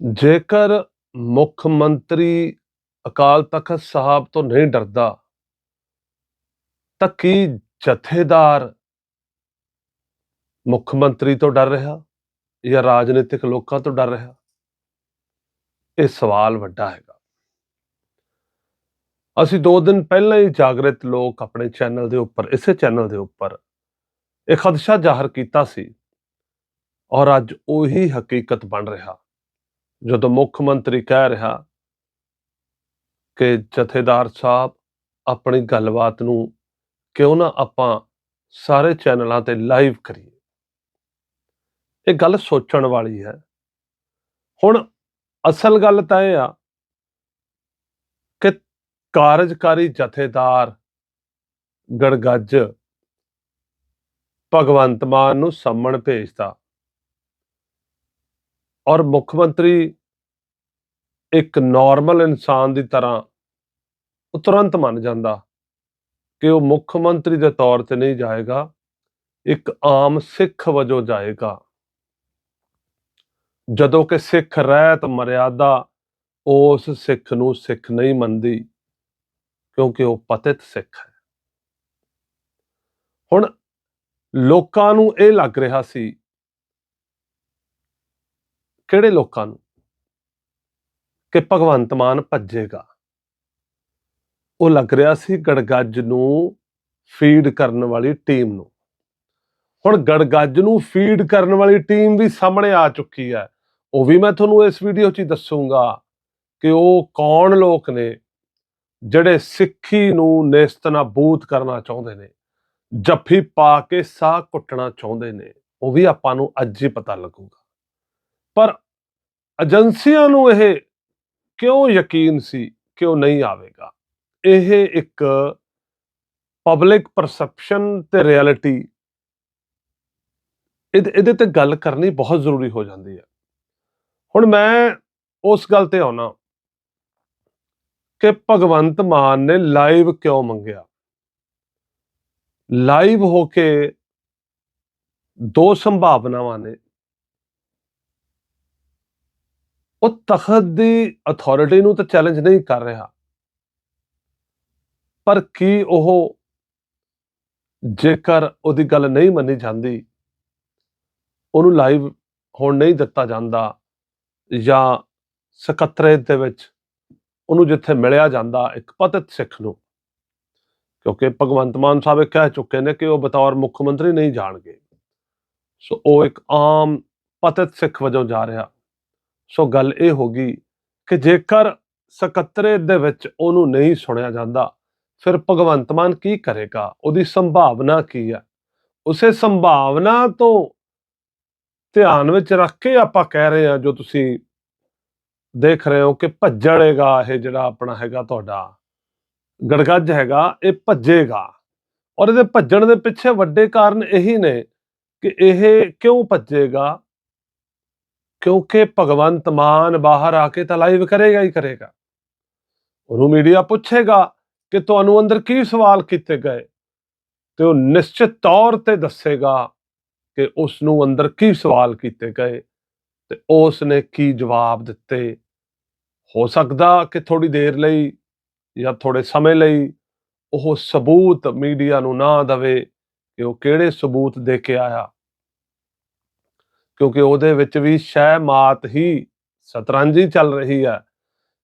ਜੇਕਰ ਮੁੱਖ ਮੰਤਰੀ ਅਕਾਲ ਤਖਤ ਸਾਹਿਬ ਤੋਂ ਨਹੀਂ ਡਰਦਾ, ਤਾਂ ਕੀ ਜਥੇਦਾਰ ਮੁੱਖ ਮੰਤਰੀ ਤੋਂ ਡਰ ਰਿਹਾ ਜਾਂ ਰਾਜਨੀਤਿਕ ਲੋਕਾਂ ਤੋਂ ਡਰ ਰਿਹਾ? ਇਹ ਸਵਾਲ ਵੱਡਾ ਹੈਗਾ। ਅਸੀਂ ਦੋ ਦਿਨ ਪਹਿਲਾਂ ਹੀ ਜਾਗਰਿਤ ਲੋਕ ਆਪਣੇ ਚੈਨਲ ਦੇ ਉੱਪਰ, ਇਸੇ ਚੈਨਲ ਦੇ ਉੱਪਰ ਇਹ ਖਦਸ਼ਾ ਜ਼ਾਹਰ ਕੀਤਾ ਸੀ ਔਰ ਅੱਜ ਉਹੀ ਹਕੀਕਤ ਬਣ ਰਿਹਾ। ਜਦੋਂ ਮੁੱਖ ਮੰਤਰੀ ਕਹਿ ਰਿਹਾ ਕਿ ਜਥੇਦਾਰ ਸਾਹਿਬ ਆਪਣੀ ਗੱਲਬਾਤ ਨੂੰ ਕਿਉਂ ਨਾ ਆਪਾਂ ਸਾਰੇ ਚੈਨਲਾਂ ਤੇ ਲਾਈਵ ਕਰੀਏ। ਇਹ ਗੱਲ ਸੋਚਣ ਵਾਲੀ ਹੈ। ਹੁਣ ਅਸਲ ਗੱਲ ਤਾਂ ਇਹ ਆ ਕਿ ਕਾਰਜਕਾਰੀ ਜਥੇਦਾਰ ਗੜਗੱਜ ਭਗਵੰਤ ਮਾਨ ਨੂੰ ਸੰਮਣ ਭੇਜਦਾ ਔਰ ਮੁੱਖ ਮੰਤਰੀ ਇੱਕ ਨਾਰਮਲ ਇਨਸਾਨ ਦੀ ਤਰ੍ਹਾਂ ਉਹ ਤੁਰੰਤ ਮੰਨ ਜਾਂਦਾ ਕਿ ਉਹ ਮੁੱਖ ਮੰਤਰੀ ਦੇ ਤੌਰ ਤੇ ਨਹੀਂ ਜਾਏਗਾ, ਇੱਕ ਆਮ ਸਿੱਖ ਵਜੋਂ ਜਾਏਗਾ। ਜਦੋਂ ਕਿ ਸਿੱਖ ਰਹਿਤ ਮਰਿਆਦਾ ਉਸ ਸਿੱਖ ਨੂੰ ਸਿੱਖ ਨਹੀਂ ਮੰਨਦੀ ਕਿਉਂਕਿ ਉਹ ਪਤਿਤ ਸਿੱਖ ਹੈ। ਹੁਣ ਲੋਕਾਂ ਨੂੰ ਇਹ ਲੱਗ ਰਿਹਾ ਸੀ ਕਿਹੜੇ ਲੋਕਾਂ ਨੂੰ? ਕਿ ਭਗਵੰਤ ਮਾਨ ਭੱਜੇਗਾ। ਉਹ ਲੱਗ ਰਿਹਾ ਸੀ ਗੜਗੱਜ ਨੂੰ ਫੀਡ ਕਰਨ ਵਾਲੀ ਟੀਮ ਨੂੰ। ਹੁਣ ਗੜਗੱਜ ਨੂੰ ਫੀਡ ਕਰਨ ਵਾਲੀ ਟੀਮ ਵੀ ਸਾਹਮਣੇ ਆ ਚੁੱਕੀ ਹੈ। ਉਹ ਵੀ ਮੈਂ ਤੁਹਾਨੂੰ ਇਸ ਵੀਡੀਓ 'ਚ ਹੀ ਦੱਸੂਗਾ ਕਿ ਉਹ ਕੌਣ ਲੋਕ ਨੇ, ਜਿਹੜੇ ਸਿੱਖੀ ਨੂੰ ਨੇਸਤਨਾਬੂਤ ਕਰਨਾ ਚਾਹੁੰਦੇ ਨੇ, ਜੱਫੀ ਪਾ ਕੇ ਸਾਹ ਕੁੱਟਣਾ ਚਾਹੁੰਦੇ ਨੇ। ਉਹ ਵੀ ਆਪਾਂ ਨੂੰ ਅੱਜ ਹੀ ਪਤਾ ਲੱਗੂਗਾ। ਪਰ ਏਜੰਸੀਆਂ ਨੂੰ ਇਹ ਕਿਉਂ ਯਕੀਨ ਸੀ ਕਿ ਉਹ ਨਹੀਂ ਆਵੇਗਾ? ਇਹ ਇੱਕ ਪਬਲਿਕ ਪਰਸੈਪਸ਼ਨ ਤੇ ਰਿਐਲਿਟੀ ਇਹਦੇ ਤੇ ਗੱਲ ਕਰਨੀ ਬਹੁਤ ਜ਼ਰੂਰੀ ਹੋ ਜਾਂਦੀ ਹੈ। ਹੁਣ ਮੈਂ ਉਸ ਗੱਲ ਤੇ ਆਉਣਾ ਕਿ ਭਗਵੰਤ ਮਾਨ ਨੇ ਲਾਈਵ ਕਿਉਂ ਮੰਗਿਆ? ਲਾਈਵ ਹੋ ਕੇ ਦੋ ਸੰਭਾਵਨਾਵਾਂ ਨੇ। ਉਹ ਤਖਤ ਦੀ ਅਥਾਰਟੀ ਨੂੰ ਤਾਂ ਚੈਲੰਜ ਨਹੀਂ ਕਰ ਰਿਹਾ। ਪਰ ਕੀ ਉਹ ਜੇਕਰ ਉਹਦੀ ਗੱਲ ਨਹੀਂ ਮੰਨੀ ਜਾਂਦੀ, ਉਹਨੂੰ ਲਾਈਵ ਹੋਣ ਨਹੀਂ ਦਿੱਤਾ ਜਾਂਦਾ ਜਾਂ ਸਕੱਤਰੇਤ ਦੇ ਵਿੱਚ ਉਹਨੂੰ ਜਿੱਥੇ ਮਿਲਿਆ ਜਾਂਦਾ ਇੱਕ ਪਤਿਤ ਸਿੱਖ ਨੂੰ, ਕਿਉਂਕਿ ਭਗਵੰਤ ਮਾਨ ਸਾਹਿਬ ਇਹ ਕਹਿ ਚੁੱਕੇ ਨੇ ਕਿ ਉਹ ਬਤੌਰ ਮੁੱਖ ਮੰਤਰੀ ਨਹੀਂ ਜਾਣਗੇ। ਸੋ ਉਹ ਇੱਕ ਆਮ ਪਤਿਤ ਸਿੱਖ ਵਜੋਂ ਜਾ ਰਿਹਾ। ਸੋ ਗੱਲ ਇਹ ਹੋ ਗਈ ਕਿ ਜੇਕਰ ਸਕੱਤਰੇ ਦੇ ਵਿੱਚ ਉਹਨੂੰ ਨਹੀਂ ਸੁਣਿਆ ਜਾਂਦਾ, ਫਿਰ ਭਗਵੰਤ ਮਾਨ ਕੀ ਕਰੇਗਾ? ਉਹਦੀ ਸੰਭਾਵਨਾ ਕੀ ਹੈ? ਉਸੇ ਸੰਭਾਵਨਾ ਤੋਂ ਧਿਆਨ ਵਿੱਚ ਰੱਖ ਕੇ ਆਪਾਂ ਕਹਿ ਰਹੇ ਹਾਂ, ਜੋ ਤੁਸੀਂ ਦੇਖ ਰਹੇ ਹੋ ਕਿ ਭੱਜੜੇਗਾ ਇਹ ਜਿਹੜਾ ਆਪਣਾ ਹੈਗਾ ਤੁਹਾਡਾ ਗੜਗੱਜ ਹੈਗਾ, ਇਹ ਭੱਜੇਗਾ। ਔਰ ਇਹਦੇ ਭੱਜਣ ਦੇ ਪਿੱਛੇ ਵੱਡੇ ਕਾਰਨ ਇਹੀ ਨੇ ਕਿ ਇਹ ਕਿਉਂ ਭੱਜੇਗਾ? ਕਿਉਂਕਿ ਭਗਵੰਤ ਮਾਨ ਬਾਹਰ ਆ ਕੇ ਤਾਂ ਲਾਈਵ ਕਰੇਗਾ ਹੀ ਕਰੇਗਾ। ਉਹਨੂੰ ਮੀਡੀਆ ਪੁੱਛੇਗਾ ਕਿ ਤੁਹਾਨੂੰ ਅੰਦਰ ਕੀ ਸਵਾਲ ਕੀਤੇ ਗਏ। ਤੇ ਉਹ ਨਿਸ਼ਚਿਤ ਤੌਰ ਤੇ ਦੱਸੇਗਾ ਕਿ ਉਸ ਨੂੰ ਅੰਦਰ ਕੀ ਸਵਾਲ ਕੀਤੇ ਗਏ ਤੇ ਉਸ ਨੇ ਕੀ ਜਵਾਬ ਦਿੱਤੇ। ਹੋ ਸਕਦਾ ਕਿ ਥੋੜੀ ਦੇਰ ਲਈ ਜਾਂ ਥੋੜੇ ਸਮੇਂ ਲਈ ਉਹ ਸਬੂਤ ਮੀਡੀਆ ਨੂੰ ਨਾ ਦਵੇ ਕਿ ਉਹ ਕਿਹੜੇ ਸਬੂਤ ਦੇ ਕੇ ਆਇਆ। ਕਿਉਂਕਿ ਉਹਦੇ ਵਿੱਚ ਵੀ ਸ਼ੈ ਮਾਤ ਹੀ ਸਤਰੰਜੀ ਚੱਲ ਰਹੀ ਹੈ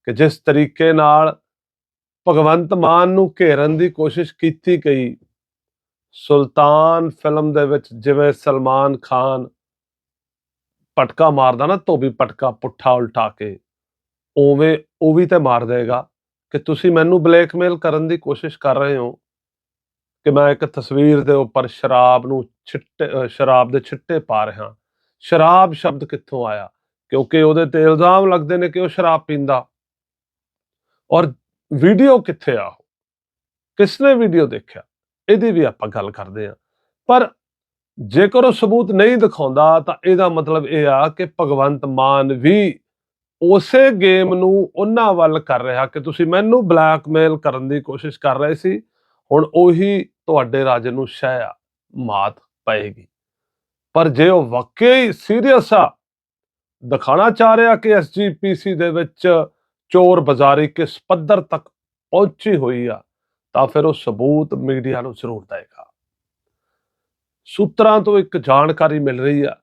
ਕਿ ਜਿਸ ਤਰੀਕੇ ਨਾਲ ਭਗਵੰਤ ਮਾਨ ਨੂੰ ਘੇਰਨ ਦੀ ਕੋਸ਼ਿਸ਼ ਕੀਤੀ ਗਈ, ਸੁਲਤਾਨ ਫਿਲਮ ਦੇ ਵਿੱਚ ਜਿਵੇਂ ਸਲਮਾਨ ਖਾਨ ਪਟਕਾ ਮਾਰਦਾ ਨਾ ਧੋਬੀ ਪਟਕਾ ਪੁੱਠਾ ਉਲਟਾ ਕੇ, ਉਵੇਂ ਉਹ ਵੀ ਤੇ ਮਾਰ ਦੇਗਾ ਕਿ ਤੁਸੀਂ ਮੈਨੂੰ ਬਲੈਕਮੇਲ ਕਰਨ ਦੀ ਕੋਸ਼ਿਸ਼ ਕਰ ਰਹੇ ਹੋ ਕਿ ਮੈਂ ਇੱਕ ਤਸਵੀਰ ਦੇ ਉੱਪਰ ਸ਼ਰਾਬ ਨੂੰ ਛਿੱਟੇ ਸ਼ਰਾਬ ਦੇ ਛਿੱਟੇ ਪਾ ਰਿਹਾ। ਸ਼ਰਾਬ ਸ਼ਬਦ ਕਿੱਥੋਂ ਆਇਆ? ਕਿਉਂਕਿ ਉਹਦੇ ਤੇ ਇਲਜ਼ਾਮ ਲੱਗਦੇ ਨੇ ਕਿ ਉਹ ਸ਼ਰਾਬ ਪੀਂਦਾ। ਔਰ ਵੀਡੀਓ ਕਿੱਥੇ ਆ ਕਿਸਨੇ ਵੀਡੀਓ ਦੇਖਿਆ? ਇਹਦੀ ਵੀ ਆਪਾਂ ਗੱਲ ਕਰਦੇ ਆ ਪਰ ਜੇਕਰ ਉਹ ਸਬੂਤ ਨਹੀਂ ਦਿਖਾਉਂਦਾ, ਤਾਂ ਇਹਦਾ ਮਤਲਬ ਇਹ ਆ ਕਿ ਭਗਵੰਤ ਮਾਨ ਵੀ ਉਸੇ ਗੇਮ ਨੂੰ ਉਹਨਾਂ ਵੱਲ ਕਰ ਰਿਹਾ ਕਿ ਤੁਸੀਂ ਮੈਨੂੰ ਬਲੈਕਮੇਲ ਕਰਨ ਦੀ ਕੋਸ਼ਿਸ਼ ਕਰ ਰਹੇ ਸੀ। ਹੁਣ ਉਹੀ ਤੁਹਾਡੇ ਰਾਜੇ ਨੂੰ ਸ਼ਹਿ ਮਾਤ ਪਏਗੀ। ਪਰ ਜੇ ਉਹ ਵਾਕਈ ਸੀਰੀਅਸ ਆ, ਦਿਖਾਣਾ ਚਾਹ ਰਿਹਾ ਕਿ ਐਸਜੀਪੀਸੀ ਦੇ ਵਿੱਚ ਚੋਰ ਬਾਜ਼ਾਰੀ ਕਿਸ ਪੱਧਰ ਤੱਕ ਪਹੁੰਚੀ ਹੋਈ ਆ, ਤਾਂ ਫਿਰ ਉਹ ਸਬੂਤ ਮੀਡੀਆ ਨੂੰ ਜ਼ਰੂਰ ਦੇਗਾ ਸੂਤਰਾਂ ਤੋਂ ਇੱਕ ਜਾਣਕਾਰੀ ਮਿਲ ਰਹੀ ਆ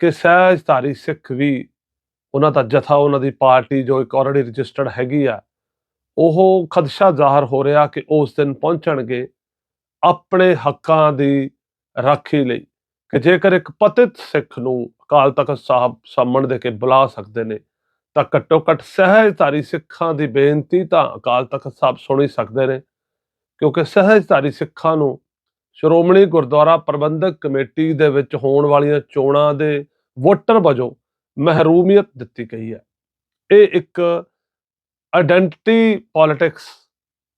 ਕਿ ਸਹਿਜਧਾਰੀ ਸਿੱਖ ਵੀ ਉਹਨਾਂ ਦਾ ਜਥਾ, ਉਹਨਾਂ ਦੀ ਪਾਰਟੀ ਜੋ ਇੱਕ ਆਲਰੇਡੀ ਰਜਿਸਟਰਡ ਹੈਗੀ ਆ, ਉਹ ਖਦਸ਼ਾ ਜ਼ਾਹਰ ਹੋ ਰਿਹਾ ਕਿ ਉਸ ਦਿਨ ਪਹੁੰਚਣਗੇ ਆਪਣੇ ਹੱਕਾਂ ਦੀ ਰਾਖੀ ਲਈ। ਕਿ ਜੇਕਰ ਇੱਕ ਪਤਿਤ ਸਿੱਖ ਨੂੰ ਅਕਾਲ ਤਖਤ ਸਾਹਿਬ ਸਾਹਮਣ ਦੇ ਕੇ ਬੁਲਾ ਸਕਦੇ ਨੇ, ਤਾਂ ਘੱਟੋ ਘੱਟ ਸਹਿਜਧਾਰੀ ਸਿੱਖਾਂ ਦੀ ਬੇਨਤੀ ਤਾਂ ਅਕਾਲ ਤਖਤ ਸਾਹਿਬ ਸੁਣ ਹੀ ਸਕਦੇ ਨੇ, ਕਿਉਂਕਿ ਸਹਿਜਧਾਰੀ ਸਿੱਖਾਂ ਨੂੰ ਸ਼੍ਰੋਮਣੀ ਗੁਰਦੁਆਰਾ ਪ੍ਰਬੰਧਕ ਕਮੇਟੀ ਦੇ ਵਿੱਚ ਹੋਣ ਵਾਲੀਆਂ ਚੋਣਾਂ ਦੇ ਵੋਟਰ ਵਜੋਂ ਮਹਿਰੂਮੀਅਤ ਦਿੱਤੀ ਗਈ ਹੈ। ਇਹ ਇੱਕ ਆਇਡੈਂਟੀਟੀ ਪੋਲਿਟਿਕਸ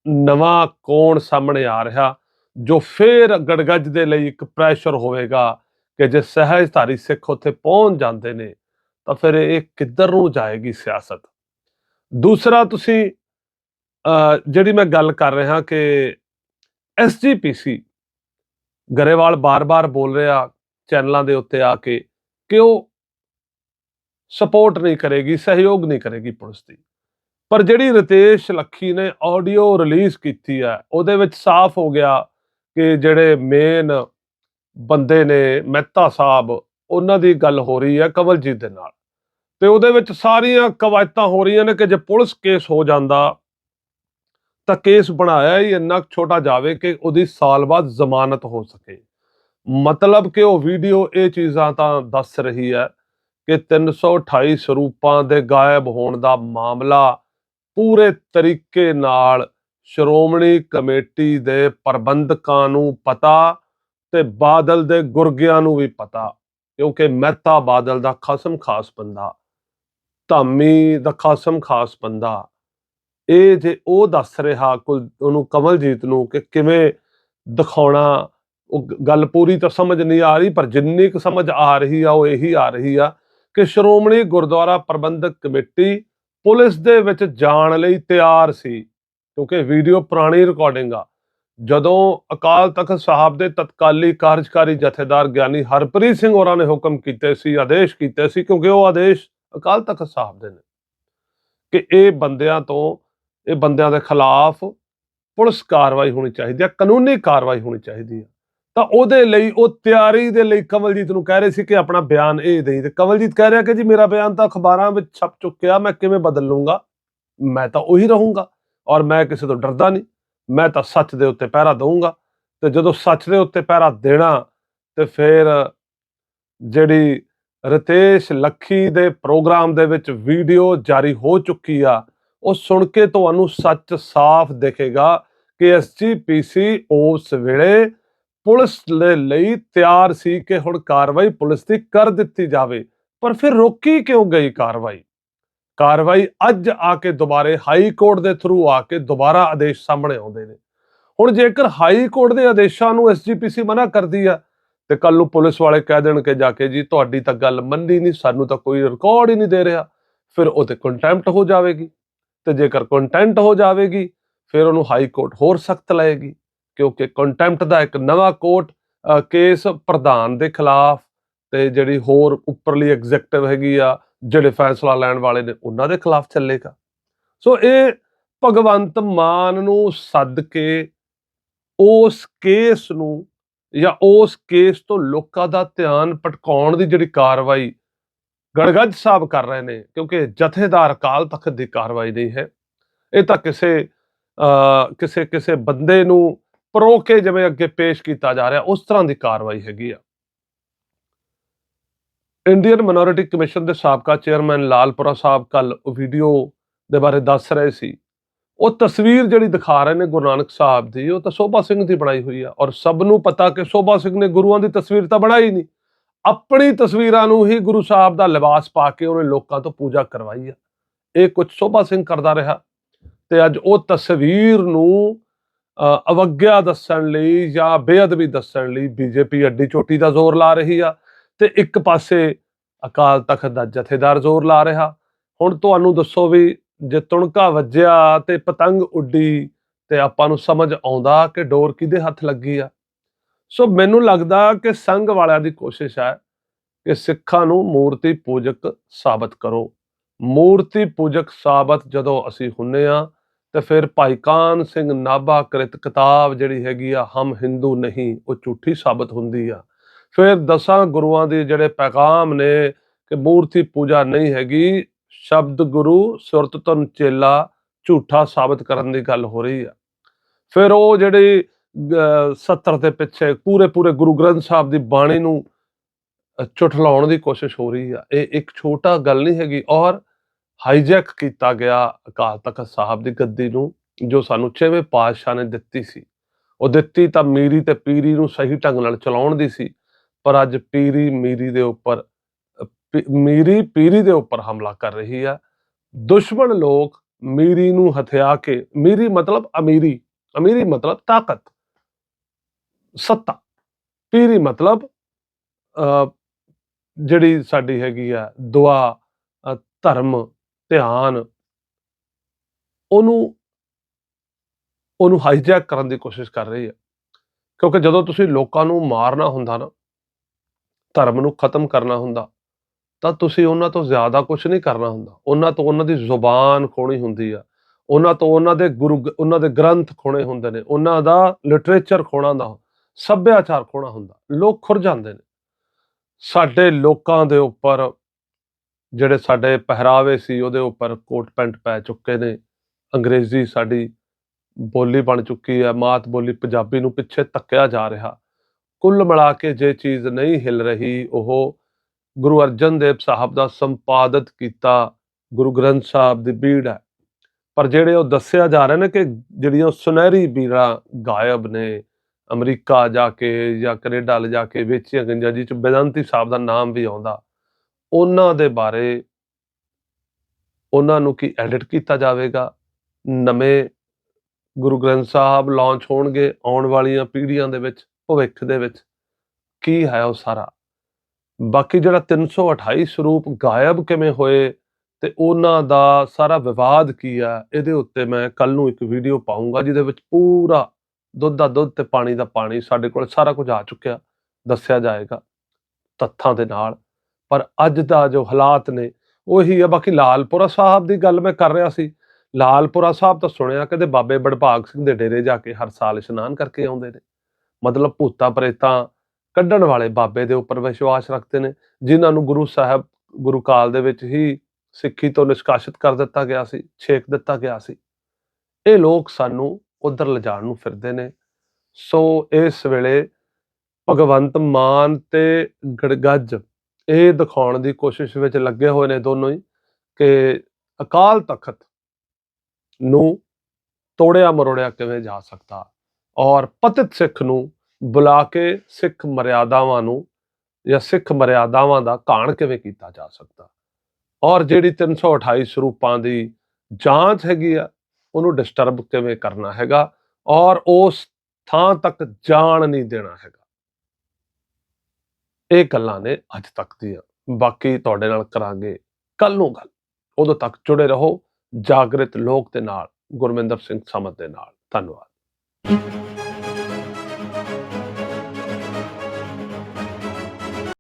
ਨਵਾਂ ਕੋਣ ਸਾਹਮਣੇ ਆ ਰਿਹਾ ਜੋ ਫੇਰ ਗੜਗੱਜ ਦੇ ਲਈ ਇੱਕ ਪ੍ਰੈਸ਼ਰ ਹੋਵੇਗਾ ਕਿ ਜੇ ਸਹਿਜਧਾਰੀ ਸਿੱਖ ਉੱਥੇ ਪਹੁੰਚ ਜਾਂਦੇ ਨੇ, ਤਾਂ ਫਿਰ ਇਹ ਕਿੱਧਰ ਨੂੰ ਜਾਏਗੀ ਸਿਆਸਤ? ਦੂਸਰਾ, ਤੁਸੀਂ ਜਿਹੜੀ ਮੈਂ ਗੱਲ ਕਰ ਰਿਹਾ ਕਿ ਐਸਜੀਪੀਸੀ ਗਰੇਵਾਲ ਬਾਰ-ਬਾਰ ਬੋਲ ਰਿਹਾ ਚੈਨਲਾਂ ਦੇ ਉੱਤੇ ਆ ਕੇ ਕਿ ਉਹ ਸਪੋਰਟ ਨਹੀਂ ਕਰੇਗੀ, ਸਹਿਯੋਗ ਨਹੀਂ ਕਰੇਗੀ ਪੁਲਿਸ ਦੀ। ਪਰ ਜਿਹੜੀ ਰਤੇਸ਼ ਲੱਖੀ ਨੇ ਆਡੀਓ ਰਿਲੀਜ਼ ਕੀਤੀ ਹੈ, ਉਹਦੇ ਵਿੱਚ ਸਾਫ਼ ਹੋ ਗਿਆ ਕਿ ਜਿਹੜੇ ਮੇਨ ਬੰਦੇ ਨੇ ਮਹਿਤਾ ਸਾਹਿਬ, ਉਹਨਾਂ ਦੀ ਗੱਲ ਹੋ ਰਹੀ ਹੈ ਕਵਲਜੀਤ ਦੇ ਨਾਲ। ਤੇ ਉਹਦੇ ਵਿੱਚ ਸਾਰੀਆਂ ਕਵਾਇਤਾਂ ਹੋ ਰਹੀਆਂ ਨੇ ਕਿ ਜੇ ਪੁਲਿਸ ਕੇਸ ਹੋ ਜਾਂਦਾ, ਤਾਂ ਕੇਸ ਬਣਾਇਆ ਹੀ ਇੰਨਾ ਕੁ ਛੋਟਾ ਜਾਵੇ ਕਿ ਉਹਦੀ ਸਾਲ ਬਾਅਦ ਜ਼ਮਾਨਤ ਹੋ ਸਕੇ। ਮਤਲਬ ਕਿ ਉਹ ਵੀਡੀਓ ਇਹ ਚੀਜ਼ਾਂ ਤਾਂ ਦੱਸ ਰਹੀ ਹੈ ਕਿ 328 ਸਰੂਪਾਂ ਦੇ ਗਾਇਬ ਹੋਣ ਦਾ ਮਾਮਲਾ ਪੂਰੇ ਤਰੀਕੇ ਨਾਲ ਸ਼੍ਰੋਮਣੀ ਕਮੇਟੀ ਦੇ ਪ੍ਰਬੰਧਕਾਂ ਨੂੰ ਪਤਾ ਤੇ ਬਾਦਲ ਦੇ ਗੁਰਗਿਆਂ ਨੂੰ ਵੀ ਪਤਾ, ਕਿਉਂਕਿ ਮਹਿਤਾ ਬਾਦਲ ਦਾ ਖਸਮ ਖਾਸ ਬੰਦਾ, ਧਾਮੀ ਦਾ ਖਸਮ ਖਾਸ ਬੰਦਾ। ਇਹ ਜੇ ਉਹ ਦੱਸ ਰਿਹਾ ਕੁਲ, ਉਹਨੂੰ ਕਮਲਜੀਤ ਨੂੰ ਕਿ ਕਿਵੇਂ ਦਿਖਾਉਣਾ, ਉਹ ਗੱਲ ਪੂਰੀ ਤਾਂ ਸਮਝ ਨਹੀਂ ਆ ਰਹੀ, ਪਰ ਜਿੰਨੀ ਕੁ ਸਮਝ ਆ ਰਹੀ ਆ, ਉਹ ਇਹੀ ਆ ਰਹੀ ਆ ਕਿ ਸ਼੍ਰੋਮਣੀ ਗੁਰਦੁਆਰਾ ਪ੍ਰਬੰਧਕ ਕਮੇਟੀ ਪੁਲਿਸ ਦੇ ਵਿੱਚ ਜਾਣ ਲਈ ਤਿਆਰ ਸੀ। ਕਿਉਂਕਿ ਵੀਡੀਓ ਪੁਰਾਣੀ ਰਿਕਾਰਡਿੰਗ ਆ। ਜਦੋਂ ਅਕਾਲ ਤਖਤ ਸਾਹਿਬ ਦੇ ਤਤਕਾਲੀ ਕਾਰਜਕਾਰੀ ਜਥੇਦਾਰ ਗਿਆਨੀ ਹਰਪ੍ਰੀਤ ਸਿੰਘ ਹੋਰਾਂ ਨੇ ਹੁਕਮ ਕੀਤੇ ਸੀ, ਆਦੇਸ਼ ਕੀਤੇ ਸੀ, ਕਿਉਂਕਿ ਉਹ ਆਦੇਸ਼ ਅਕਾਲ ਤਖਤ ਸਾਹਿਬ ਦੇ ਨੇ ਕਿ ਇਹ ਬੰਦਿਆਂ ਤੋਂ, ਇਹ ਬੰਦਿਆਂ ਦੇ ਖਿਲਾਫ ਪੁਲਿਸ ਕਾਰਵਾਈ ਹੋਣੀ ਚਾਹੀਦੀ ਹੈ ਕਾਨੂੰਨੀ ਕਾਰਵਾਈ ਹੋਣੀ ਚਾਹੀਦੀ ਹੈ ਤਾਂ ਉਹਦੇ ਲਈ, ਉਹ ਤਿਆਰੀ ਦੇ ਲਈ ਕਮਲਜੀਤ ਨੂੰ ਕਹਿ ਰਹੇ ਸੀ ਕਿ ਆਪਣਾ ਬਿਆਨ ਇਹ ਦੇਈ। ਤੇ ਕਮਲਜੀਤ ਕਹਿ ਰਿਹਾ ਕਿ ਜੀ ਮੇਰਾ ਬਿਆਨ ਤਾਂ ਅਖਬਾਰਾਂ ਵਿੱਚ ਛਪ ਚੁੱਕਿਆ, ਮੈਂ ਕਿਵੇਂ ਬਦਲ ਲੂੰਗਾ ਮੈਂ ਤਾਂ ਉਹੀ ਰਹੂੰਗਾ। ਔਰ ਮੈਂ ਕਿਸੇ ਤੋਂ ਡਰਦਾ ਨਹੀਂ। ਮੈਂ ਤਾਂ ਸੱਚ ਦੇ ਉੱਤੇ ਪਹਿਰਾ ਦਊਂਗਾ ਤੇ ਜਦੋਂ ਸੱਚ ਦੇ ਉੱਤੇ ਪਹਿਰਾ ਦੇਣਾ ਤੇ ਫਿਰ ਜਿਹੜੀ ਰਤੇਸ਼ ਲੱਖੀ ਦੇ ਪ੍ਰੋਗਰਾਮ ਦੇ ਵਿੱਚ ਵੀਡੀਓ ਜਾਰੀ ਹੋ ਚੁੱਕੀ ਆ, ਉਹ ਸੁਣ ਕੇ ਤੁਹਾਨੂੰ ਸੱਚ ਸਾਫ਼ ਦਿਖੇਗਾ ਕਿ ਐਸਜੀਪੀਸੀ ਉਸ ਵੇਲੇ ਪੁਲਿਸ ਦੇ ਲਈ ਤਿਆਰ ਸੀ ਕਿ ਹੁਣ ਕਾਰਵਾਈ ਪੁਲਿਸ ਦੀ ਕਰ ਦਿੱਤੀ ਜਾਵੇ। ਪਰ ਫਿਰ ਰੋਕੀ ਕਿਉਂ ਗਈ ਕਾਰਵਾਈ? ਕਾਰਵਾਈ ਅੱਜ ਆ ਕੇ ਦੁਬਾਰੇ ਹਾਈ ਕੋਰਟ ਦੇ ਥਰੂ ਆ ਕੇ ਦੁਬਾਰਾ ਆਦੇਸ਼ ਸਾਹਮਣੇ ਆਉਂਦੇ ਨੇ। ਹੁਣ ਜੇਕਰ ਹਾਈ ਕੋਰਟ ਦੇ ਆਦੇਸ਼ਾਂ ਨੂੰ ਐਸਜੀਪੀਸੀ ਮਨਾ ਕਰਦੀ ਆ, ਤੇ ਕੱਲ ਨੂੰ ਪੁਲਿਸ ਵਾਲੇ ਕਹਿ ਦੇਣ ਕਿ ਜਾ ਕੇ ਜੀ ਤੁਹਾਡੀ ਤਾਂ ਗੱਲ ਮੰਨੀ ਨਹੀਂ, ਸਾਨੂੰ ਤਾਂ ਕੋਈ ਰਿਕਾਰਡ ਹੀ ਨਹੀਂ ਦੇ ਰਿਹਾ, ਫਿਰ ਉਹ ਤੇ ਕੰਟੈਂਪਟ ਹੋ ਜਾਵੇਗੀ। ਤੇ ਜੇਕਰ ਕੰਟੈਂਟ ਹੋ ਜਾਵੇਗੀ, ਫਿਰ ਉਹਨੂੰ ਹਾਈ ਕੋਰਟ ਹੋਰ ਸਖਤ ਲਏਗੀ, ਕਿਉਂਕਿ ਕੰਟੈਂਪਟ ਦਾ ਇੱਕ ਨਵਾਂ ਕੋਰਟ ਕੇਸ ਪ੍ਰਧਾਨ ਦੇ ਖਿਲਾਫ ਤੇ ਜਿਹੜੀ ਹੋਰ ਉੱਪਰਲੀ ਐਗਜ਼ੈਕਟਿਵ ਹੈਗੀ ਆ ਜਿਹੜੇ ਫੈਸਲਾ ਲੈਣ ਵਾਲੇ ਨੇ ਉਹਨਾਂ ਦੇ ਖਿਲਾਫ ਚੱਲੇਗਾ। ਸੋ ਇਹ ਭਗਵੰਤ ਮਾਨ ਨੂੰ ਸੱਦ ਕੇ ਉਸ ਕੇਸ ਨੂੰ ਜਾਂ ਉਸ ਕੇਸ ਤੋਂ ਲੋਕਾਂ ਦਾ ਧਿਆਨ ਭਟਕਾਉਣ ਦੀ ਜਿਹੜੀ ਕਾਰਵਾਈ ਗੜਗੱਜ ਸਾਹਿਬ ਕਰ ਰਹੇ ਨੇ, ਕਿਉਂਕਿ ਜਥੇਦਾਰ ਅਕਾਲ ਤਖਤ ਦੀ ਕਾਰਵਾਈ ਨਹੀਂ ਹੈ। ਇਹ ਤਾਂ ਕਿਸੇ ਕਿਸੇ ਕਿਸੇ ਬੰਦੇ ਨੂੰ ਪਰੋ ਕੇ ਜਿਵੇਂ ਅੱਗੇ ਪੇਸ਼ ਕੀਤਾ ਜਾ ਰਿਹਾ, ਉਸ ਤਰ੍ਹਾਂ ਦੀ ਕਾਰਵਾਈ ਹੈਗੀ ਆ। ਇੰਡੀਅਨ ਮਿਨੋਰਿਟੀ ਕਮਿਸ਼ਨ ਦੇ ਸਾਬਕਾ ਚੇਅਰਮੈਨ ਲਾਲਪੁਰਾ ਸਾਹਿਬ ਕੱਲ ਵੀਡੀਓ ਦੇ ਬਾਰੇ ਦੱਸ ਰਹੇ ਸੀ। ਉਹ ਤਸਵੀਰ ਜਿਹੜੀ ਦਿਖਾ ਰਹੇ ਨੇ ਗੁਰੂ ਨਾਨਕ ਸਾਹਿਬ ਦੀ ਉਹ ਤਾਂ ਸੋਭਾ ਸਿੰਘ ਦੀ ਬਣਾਈ ਹੋਈ ਆ ਔਰ ਸਭ ਨੂੰ ਪਤਾ ਕਿ ਸੋਭਾ ਸਿੰਘ ਨੇ ਗੁਰੂਆਂ ਦੀ ਤਸਵੀਰ ਤਾਂ ਬਣਾਈ ਨਹੀਂ। ਆਪਣੀ ਤਸਵੀਰਾਂ ਨੂੰ ਹੀ ਗੁਰੂ ਸਾਹਿਬ ਦਾ ਲਿਬਾਸ ਪਾ ਕੇ ਉਹਨੇ ਲੋਕਾਂ ਤੋਂ ਪੂਜਾ ਕਰਵਾਈ ਆ। ਇਹ ਕੁਝ ਸੋਭਾ ਸਿੰਘ ਕਰਦਾ ਰਿਹਾ। ਤੇ ਅੱਜ ਉਹ ਤਸਵੀਰ ਨੂੰ ਅ, ਅਵਗਿਆ ਦੱਸਣ ਲਈ ਜਾਂ ਬੇਅਦਬੀ ਦੱਸਣ ਲਈ ਬੀਜੇਪੀ ਅੱਡੀ ਚੋਟੀ ਦਾ ਜ਼ੋਰ ਲਾ ਰਹੀ ਆ। ਤੇ ਇੱਕ ਪਾਸੇ ਅਕਾਲ ਤਖਤ ਦਾ ਜਥੇਦਾਰ ਜ਼ੋਰ ਲਾ ਰਿਹਾ। ਹੁਣ ਤੁਹਾਨੂੰ ਦੱਸੋ ਵੀ ਜੇ ਤੁਣਕਾ ਵੱਜਿਆ ਤੇ ਪਤੰਗ ਉੱਡੀ ਤੇ ਆਪਾਂ ਨੂੰ ਸਮਝ ਆਉਂਦਾ ਕਿ ਡੋਰ ਕਿਹਦੇ ਹੱਥ ਲੱਗੀ ਆ। ਸੋ ਮੈਨੂੰ ਲੱਗਦਾ ਕਿ ਸੰਘ ਵਾਲਿਆਂ ਦੀ ਕੋਸ਼ਿਸ਼ ਹੈ ਕਿ ਸਿੱਖਾਂ ਨੂੰ ਮੂਰਤੀ ਪੂਜਕ ਸਾਬਤ ਕਰੋ। ਮੂਰਤੀ ਪੂਜਕ ਸਾਬਤ ਜਦੋਂ ਅਸੀਂ ਹੁੰਨੇ ਆ ਤੇ ਫਿਰ ਭਾਈ ਕਾਨ ਸਿੰਘ ਨਾਭਾ ਕ੍ਰਿਤ ਕਿਤਾਬ ਜਿਹੜੀ ਹੈਗੀ ਆ, ਹਮ ਹਿੰਦੂ ਨਹੀਂ, ਉਹ ਝੂਠੀ ਸਾਬਤ ਹੁੰਦੀ ਆ। ਫਿਰ ਦਸਾਂ ਗੁਰੂਆਂ ਦੇ ਜਿਹੜੇ ਪੈਗਾਮ ਨੇ ਕਿ ਮੂਰਤੀ ਪੂਜਾ ਨਹੀਂ ਹੈਗੀ ਸ਼ਬਦ ਗੁਰੂ ਸੁਰਤ ਤਨ ਚੇਲਾ ਝੂਠਾ ਸਾਬਤ ਕਰਨ ਦੀ ਗੱਲ ਹੋ ਰਹੀ ਆ। ਫਿਰ ਉਹ ਜਿਹੜੀ 70 ਦੇ ਪਿੱਛੇ ਪੂਰੇ ਪੂਰੇ ਗੁਰੂ ਗ੍ਰੰਥ ਸਾਹਿਬ ਦੀ ਬਾਣੀ ਨੂੰ ਅ, ਦੀ ਕੋਸ਼ਿਸ਼ ਹੋ ਰਹੀ ਆ। ਇਹ ਇੱਕ ਛੋਟਾ ਗੱਲ ਨਹੀਂ ਹੈਗੀ ਔਰ ਹਾਈਜੈਕ ਕੀਤਾ ਗਿਆ ਅਕਾਲ ਤਖਤ ਸਾਹਿਬ ਦੀ ਗੱਦੀ ਨੂੰ ਜੋ ਸਾਨੂੰ ਛੇਵੇਂ ਪਾਤਸ਼ਾਹ ਨੇ ਦਿੱਤੀ ਸੀ। ਉਹ ਦਿੱਤੀ ਤਾਂ ਮੀਰੀ ਤੇ ਪੀਰੀ ਨੂੰ ਸਹੀ ਢੰਗ ਨਾਲ ਚਲਾਉਣ ਦੀ ਸੀ ਪਰ ਅੱਜ ਪੀਰੀ ਮੀਰੀ ਦੇ ਉੱਪਰ ਪੀ- ਮੀਰੀ ਪੀਰੀ ਦੇ ਉੱਪਰ ਹਮਲਾ ਕਰ ਰਹੀ ਆ। ਦੁਸ਼ਮਣ ਲੋਕ ਮੀਰੀ ਨੂੰ ਹਥਿਆ ਕੇ ਮੀਰੀ ਮਤਲਬ ਅਮੀਰੀ ਅਮੀਰੀ ਮਤਲਬ ਤਾਕਤ ਸੱਤਾ। ਪੀਰੀ ਮਤਲਬ ਅ, ਜਿਹੜੀ ਸਾਡੀ ਹੈਗੀ ਆ ਦੁਆ ਧਰਮ ਧਿਆਨ ਉਹਨੂੰ ਉਹਨੂੰ ਹਾਈਜੈਕ ਕਰਨ ਦੀ ਕੋਸ਼ਿਸ਼ ਕਰ ਰਹੀ ਹੈ ਕਿਉਂਕਿ ਜਦੋਂ ਤੁਸੀਂ ਲੋਕਾਂ ਨੂੰ ਮਾਰਨਾ ਹੁੰਦਾ ਨਾ ਧਰਮ ਨੂੰ ਖਤਮ ਕਰਨਾ ਹੁੰਦਾ, ਤਾਂ ਤੁਸੀਂ ਉਹਨਾਂ ਤੋਂ ਜ਼ਿਆਦਾ ਕੁਝ ਨਹੀਂ ਕਰਨਾ ਹੁੰਦਾ। ਉਹਨਾਂ ਤੋਂ ਉਹਨਾਂ ਦੀ ਜ਼ੁਬਾਨ ਖੋਣੀ ਹੁੰਦੀ ਆ। ਉਹਨਾਂ ਤੋਂ ਉਹਨਾਂ ਦੇ ਗੁਰੂ ਗ- ਉਹਨਾਂ ਦੇ ਗ੍ਰੰਥ ਖੋਣੇ ਹੁੰਦੇ ਨੇ। ਉਹਨਾਂ ਦਾ ਲਿਟਰੇਚਰ ਖੋਣਾ ਹੁੰਦਾ, ਸੱਭਿਆਚਾਰ ਖੋਣਾ ਹੁੰਦਾ। ਲੋਕ ਖੁਰ ਜਾਂਦੇ ਨੇ। ਸਾਡੇ ਲੋਕਾਂ ਦੇ ਉੱਪਰ, ਜਿਹੜੇ ਸਾਡੇ ਪਹਿਰਾਵੇ ਸੀ, ਉਹਦੇ ਉੱਪਰ ਕੋਟ ਪੈਂਟ ਪੈ ਚੁੱਕੇ ਨੇ। ਅੰਗਰੇਜ਼ੀ ਸਾਡੀ ਬੋਲੀ ਬਣ ਚੁੱਕੀ ਹੈ ਮਾਤ ਬੋਲੀ ਪੰਜਾਬੀ ਨੂੰ ਪਿੱਛੇ ਧੱਕਿਆ ਜਾ ਰਿਹਾ। ਕੁੱਲ ਮਿਲਾ ਕੇ ਜੇ ਚੀਜ਼ ਨਹੀਂ ਹਿਲ ਰਹੀ, ਉਹ ਗੁਰੂ ਅਰਜਨ ਦੇਵ ਸਾਹਿਬ ਦਾ ਸੰਪਾਦਿਤ ਕੀਤਾ ਗੁਰੂ ਗ੍ਰੰਥ ਸਾਹਿਬ ਦੀ ਬੀੜ ਹੈ। ਪਰ ਜਿਹੜੇ ਉਹ ਦੱਸਿਆ ਜਾ ਰਹੇ ਨੇ ਕਿ ਜਿਹੜੀਆਂ ਸੁਨਹਿਰੀ ਬੀੜਾਂ ਗਾਇਬ ਨੇ, ਅਮਰੀਕਾ ਜਾ ਕੇ ਜਾਂ ਕੈਨੇਡਾ ਲਿਜਾ ਕੇ ਵੇਚੀਆਂ ਗਈਆਂ, ਜਿਹ ਚ ਬੇਦੰਤੀ ਸਾਹਿਬ ਦਾ ਨਾਮ ਵੀ ਆਉਂਦਾ, ਉਹਨਾਂ ਦੇ ਬਾਰੇ ਉਹਨਾਂ ਨੂੰ ਕੀ ਐਡਿਟ ਕੀਤਾ ਜਾਵੇਗਾ? ਨਵੇਂ ਗੁਰੂ ਗ੍ਰੰਥ ਸਾਹਿਬ ਲਾਂਚ ਹੋਣਗੇ ਆਉਣ ਵਾਲੀਆਂ ਪੀੜ੍ਹੀਆਂ ਦੇ ਵਿੱਚ। ਭਵਿੱਖ ਦੇ ਵਿੱਚ ਕੀ ਹੈ ਉਹ ਸਾਰਾ? ਬਾਕੀ ਜਿਹੜਾ 328 ਸਰੂਪ ਗਾਇਬ ਕਿਵੇਂ ਹੋਏ ਤੇ ਉਹਨਾਂ ਦਾ ਸਾਰਾ ਵਿਵਾਦ ਕੀ ਆ, ਇਹਦੇ ਉੱਤੇ ਮੈਂ ਕੱਲ ਨੂੰ ਇੱਕ ਵੀਡੀਓ ਪਾਉਂਗਾ ਜਿਹਦੇ ਵਿੱਚ ਪੂਰਾ ਦੁੱਧ ਦਾ ਦੁੱਧ ਤੇ ਪਾਣੀ ਦਾ ਪਾਣੀ ਸਾਡੇ ਕੋਲ ਸਾਰਾ ਕੁਝ ਆ ਚੁੱਕਿਆ, ਦੱਸਿਆ ਜਾਏਗਾ ਤੱਥਾਂ ਦੇ ਨਾਲ। ਪਰ ਅੱਜ ਦਾ ਜੋ ਹਾਲਾਤ ਨੇ, ਉਹੀ ਆ, ਬਾਕੀ ਲਾਲਪੁਰਾ ਸਾਹਿਬ ਦੀ ਗੱਲ ਮੈਂ ਕਰ ਰਿਹਾ ਸੀ। ਲਾਲਪੁਰਾ ਸਾਹਿਬ ਤਾਂ ਸੁਣਿਆ ਕਦੇ ਬਾਬੇ ਬੜਭਾਗ ਸਿੰਘ ਦੇ ਡੇਰੇ ਜਾ ਕੇ ਹਰ ਸਾਲ ਇਸ਼ਨਾਨ ਕਰਕੇ ਆਉਂਦੇ ਨੇ। ਮਤਲਬ ਭੂਤਾਂ ਪ੍ਰੇਤਾਂ ਕੱਢਣ ਵਾਲੇ ਬਾਬੇ ਦੇ ਉੱਪਰ ਵਿਸ਼ਵਾਸ ਰੱਖਦੇ ਨੇ, ਜਿਨ੍ਹਾਂ ਨੂੰ ਗੁਰੂ ਸਾਹਿਬ, ਗੁਰੂ ਕਾਲ ਦੇ ਵਿੱਚ ਹੀ ਸਿੱਖੀ ਤੋਂ ਨਿਸ਼ਕਾਸਿਤ ਕਰ ਦਿੱਤਾ ਗਿਆ ਸੀ, ਛੇਕ ਦਿੱਤਾ ਗਿਆ ਸੀ। ਇਹ ਲੋਕ ਸਾਨੂੰ ਉਧਰ ਲਿਜਾਣ ਨੂੰ ਫਿਰਦੇ ਨੇ। ਸੋ ਇਸ ਵੇਲੇ ਭਗਵੰਤ ਮਾਨ ਤੇ ਗੜਗੱਜ ਇਹ ਦਿਖਾਉਣ ਦੀ ਕੋਸ਼ਿਸ਼ ਵਿੱਚ ਲੱਗੇ ਹੋਏ ਨੇ ਦੋਨੋਂ ਹੀ ਕਿ ਅਕਾਲ ਤਖਤ ਨੂੰ ਤੋੜਿਆ ਮਰੋੜਿਆ ਕਿਵੇਂ ਜਾ ਸਕਦਾ। ਔਰ ਪਤਿਤ ਸਿੱਖ ਨੂੰ ਬੁਲਾ ਕੇ ਸਿੱਖ ਮਰਿਆਦਾਵਾਂ ਨੂੰ ਜਾਂ ਸਿੱਖ ਮਰਿਆਦਾਵਾਂ ਦਾ ਕਾਣ ਕਿਵੇਂ ਕੀਤਾ ਜਾ ਸਕਦਾ? ਔਰ ਜਿਹੜੀ 328 ਸਰੂਪਾਂ ਦੀ ਜਾਂਚ ਹੈਗੀ ਆ, ਉਹਨੂੰ ਡਿਸਟਰਬ ਕਿਵੇਂ ਕਰਨਾ ਹੈਗਾ? ਔਰ ਉਸ ਥਾਂ ਤੱਕ ਜਾਣ ਨਹੀਂ ਦੇਣਾ ਹੈਗਾ। ਇਹ ਗੱਲਾਂ ਨੇ ਅੱਜ ਤੱਕ ਦੀਆਂ। ਬਾਕੀ ਤੁਹਾਡੇ ਨਾਲ ਕਰਾਂਗੇ ਕੱਲ ਨੂੰ ਗੱਲ। ਉਦੋਂ ਤੱਕ ਜੁੜੇ ਰਹੋ ਜਾਗਰਿਤ ਲੋਕ ਦੇ ਨਾਲ, ਗੁਰਮਿੰਦਰ ਸਿੰਘ ਸਮਤ ਦੇ ਨਾਲ। ਧੰਨਵਾਦ।